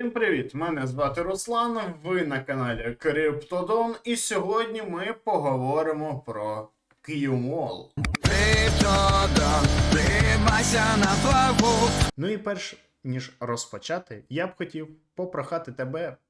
Всім привіт! Мене звати Руслан. Ви на каналі Криптодон, і сьогодні ми поговоримо про QMOL. Криптодон, тримайся на плаву. Ну і перш ніж розпочати, я б хотів попрохати тебе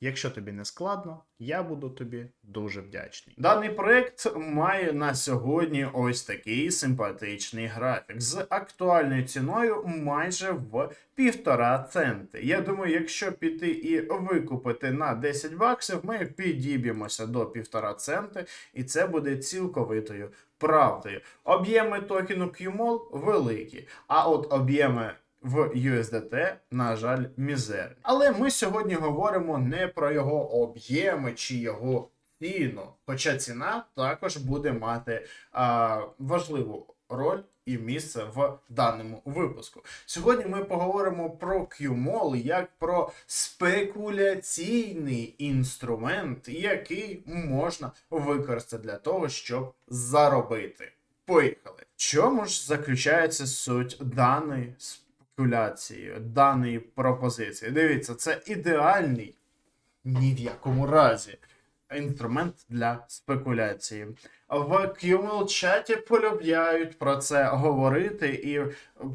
Якщо тобі не складно, я буду тобі дуже вдячний. Даний проект має на сьогодні ось такий симпатичний графік з актуальною ціною майже в півтора центи. Я думаю, якщо піти і викупити на 10 баксів, ми підіб'ємося до півтора центи, і це буде цілковитою правдою. Об'єми токену QMOL великі, а от об'єми в USDT, на жаль, мізерні. Але ми сьогодні говоримо не про його об'єми чи його ціну. Хоча ціна також буде мати а, важливу роль і місце в даному випуску. Сьогодні ми поговоримо про QMOL як про спекуляційний інструмент, який можна використати для того, щоб заробити. Поїхали. В чому ж заключається суть даної спекуляції, даної пропозиції? Дивіться, це ідеальний ні в якому разі інструмент для спекуляції. В QML чаті полюбляють про це говорити, і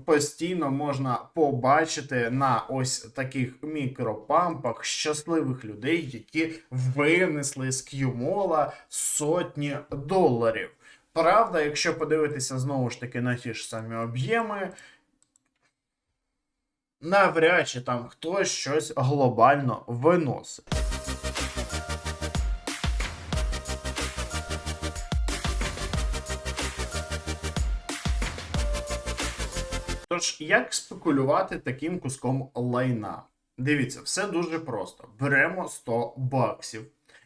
постійно можна побачити на ось таких мікропампах щасливих людей, які винесли з QML сотні доларів. Правда, якщо подивитися знову ж таки на ті ж самі об'єми, навряд чи там хтось щось глобально виносить. Тож, як спекулювати таким куском лайна? Дивіться, все дуже просто. Беремо 100 баксів,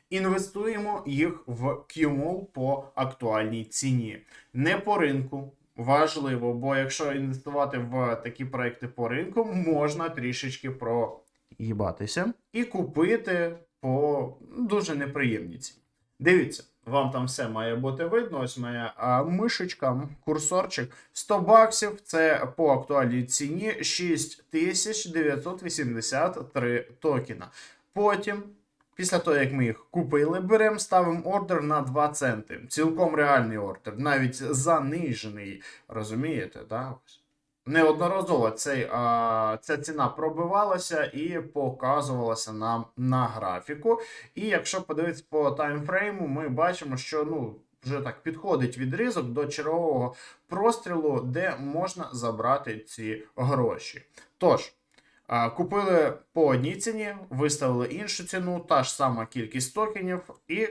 інвестуємо їх в QMOL по актуальній ціні. Не по ринку. Важливо, бо якщо інвестувати в такі проекти по ринку, можна трішечки проїбатися і купити по дуже неприємній ціні. Дивіться, вам там все має бути видно. Ось моя а, мишечка, курсорчик. 100 баксів це по актуальній ціні 6983 токена. Потім, після того, як ми їх купили, беремо, ставимо ордер на 2 центи. Цілком реальний ордер, навіть занижений. Розумієте? Ось. Неодноразово цей, а, ця ціна пробивалася і показувалася нам на графіку. І якщо подивитися по таймфрейму, ми бачимо, що ну, вже так підходить відрізок до чергового прострілу, де можна забрати ці гроші. Тож, купили по одній ціні, виставили іншу ціну, та ж сама кількість токенів і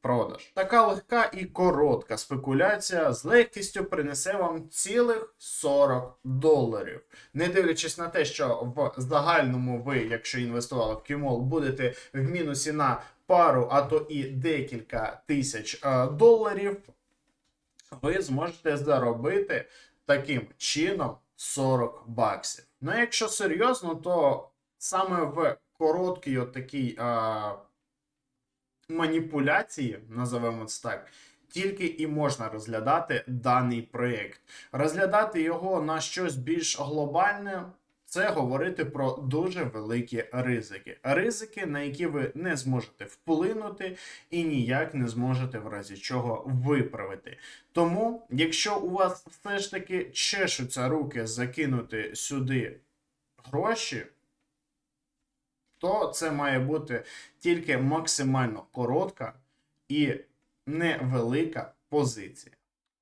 продаж. Така легка і коротка спекуляція з легкістю принесе вам цілих 40 доларів. Не дивлячись на те, що в загальному ви, якщо інвестували в QMOL, будете в мінусі на пару, а то і декілька тисяч е, доларів, ви зможете заробити таким чином 40 баксів. Ну, якщо серйозно, то саме в короткій от такій. а, маніпуляції, називаємо це так, тільки і можна розглядати даний проєкт. Розглядати його на щось більш глобальне. Це говорити про дуже великі ризики. Ризики, на які ви не зможете вплинути і ніяк не зможете в разі чого виправити. Тому, якщо у вас все ж таки чешуться руки закинути сюди гроші, то це має бути тільки максимально коротка і невелика позиція.